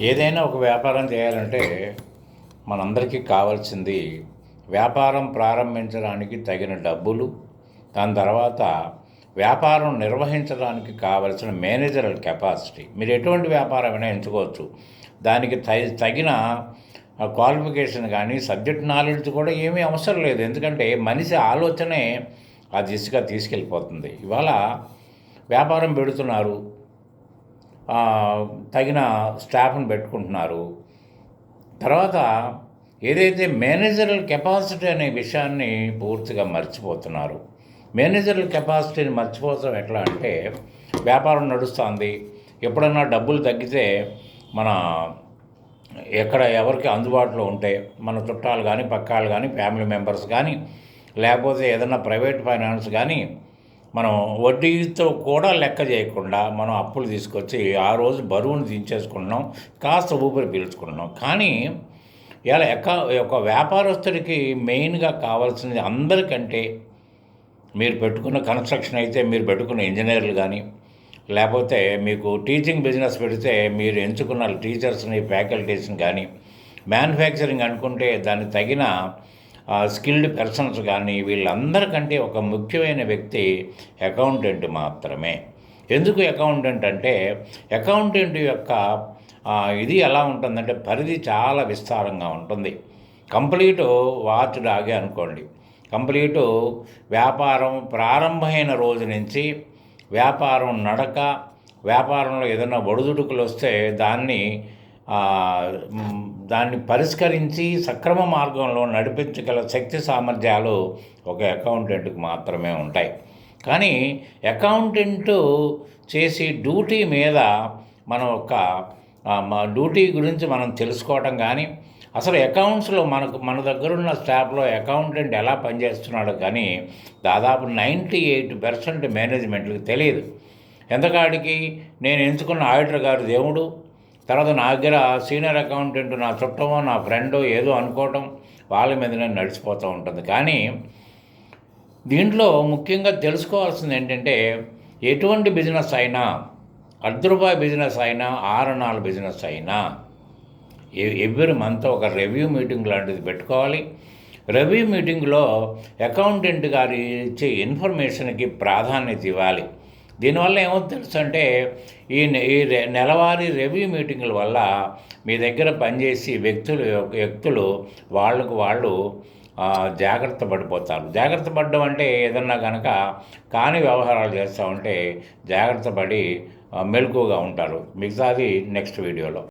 ఏదైనా ఒక వ్యాపారం చేయాలంటే మనందరికీ కావాల్సింది వ్యాపారం ప్రారంభించడానికి తగిన డబ్బులు దాని తర్వాత వ్యాపారం నిర్వహించడానికి కావలసిన మేనేజరల్ కెపాసిటీ. మీరు ఎటువంటి వ్యాపారమైనా ఎంచుకోవచ్చు. దానికి తగిన క్వాలిఫికేషన్ కానీ సబ్జెక్ట్ నాలెడ్జ్ కూడా ఏమీ అవసరం లేదు. ఎందుకంటే మనిషి ఆలోచనే ఆ దిశగా తీసుకెళ్ళిపోతుంది. ఇవాళ వ్యాపారం పెడుతున్నారు. తగిన స్టాఫ్ని పెట్టుకుంటున్నారు. తర్వాత ఏదైతే మేనేజరల్ కెపాసిటీ అనే విషయాన్ని పూర్తిగా మర్చిపోతున్నారు. మేనేజరల్ కెపాసిటీని మర్చిపోవడం ఎట్లా అంటే వ్యాపారం నడుస్తుంది. ఎప్పుడన్నా డబ్బులు తగ్గితే మన ఎక్కడ ఎవరికి అందుబాటులో ఉంటే మన చుట్టాలు కానీ పక్కాలు కానీ ఫ్యామిలీ మెంబర్స్ కానీ లేకపోతే ఏదన్నా ప్రైవేట్ ఫైనాన్స్ కానీ మనం వడ్డీతో కూడా లెక్క చేయకుండా మనం అప్పులు తీసుకొచ్చి ఆ రోజు బరువును దించేసుకుంటున్నాం కాస్త ఊపిరి పీల్చుకుంటున్నాం కానీ ఇలా ఎక్క ఒక వ్యాపారస్తుడికి మెయిన్గా కావాల్సింది అందరికంటే మీరు పెట్టుకున్న కన్స్ట్రక్షన్ అయితే మీరు పెట్టుకున్న ఇంజనీర్లు కానీ లేకపోతే మీకు టీచింగ్ బిజినెస్ పెడితే మీరు ఎంచుకున్న టీచర్స్ని ఫ్యాకల్టీస్ని కానీ మ్యానుఫ్యాక్చరింగ్ అనుకుంటే దానికి తగిన స్కిల్డ్ పర్సన్స్ కానీ వీళ్ళందరికంటే ఒక ముఖ్యమైన వ్యక్తి అకౌంటెంట్ మాత్రమే. ఎందుకు అకౌంటెంట్ అంటే అకౌంటెంట్ యొక్క ఇది ఎలా ఉంటుందంటే పరిధి చాలా విస్తారంగా ఉంటుంది. కంప్లీట్ వాచ్ డాగే అనుకోండి. కంప్లీటు వ్యాపారం ప్రారంభమైన రోజు నుంచి వ్యాపారం నడక వ్యాపారంలో ఏదైనా ఒడిదుడుకులు వస్తే దాన్ని దాన్ని పరిష్కరించి సక్రమ మార్గంలో నడిపించగల శక్తి సామర్థ్యాలు ఒక అకౌంటెంట్కి మాత్రమే ఉంటాయి. కానీ అకౌంటెంట్ చేసి డ్యూటీ మీద మనం ఒక డ్యూటీ గురించి మనం తెలుసుకోవటం కానీ అసలు అకౌంట్స్లో మనకు మన దగ్గర ఉన్న స్టాఫ్లో అకౌంటెంట్ ఎలా పనిచేస్తున్నాడో కానీ దాదాపు నైంటీ ఎయిట్ పర్సెంట్ మేనేజ్మెంట్కి తెలియదు ఎంతకాడికి? నేను ఎంచుకున్న ఆడిటర్ గారు దేవుడు తర్వాత నా దగ్గర సీనియర్ అకౌంటెంట్ నా చుట్టమో నా ఫ్రెండో ఏదో అనుకోవటం వాళ్ళ మీదనే నడిచిపోతూ ఉంటుంది. కానీ దీంట్లో ముఖ్యంగా తెలుసుకోవాల్సింది ఏంటంటే ఎటువంటి బిజినెస్ అయినా అర్ధ రూపాయి బిజినెస్ అయినా ఆరణాల బిజినెస్ అయినా ఎవ్రీ మంత్ ఒక రివ్యూ మీటింగ్ లాంటిది పెట్టుకోవాలి. రివ్యూ మీటింగ్లో అకౌంటెంట్ గారు ఇచ్చే ఇన్ఫర్మేషన్కి ప్రాధాన్యత ఇవ్వాలి. దీనివల్ల ఏమో తెలుసు అంటే ఈ ఈ నెలవారీ రివ్యూ మీటింగుల వల్ల మీ దగ్గర పనిచేసి వ్యక్తులు వ్యక్తులు వాళ్ళకు వాళ్ళు జాగ్రత్త పడిపోతారు. జాగ్రత్త పడడం అంటే ఏదన్నా కనుక కాని వ్యవహారాలు చేస్తూ ఉంటే జాగ్రత్త పడి మెలకుగా ఉంటారు. మిగతాది నెక్స్ట్ వీడియోలో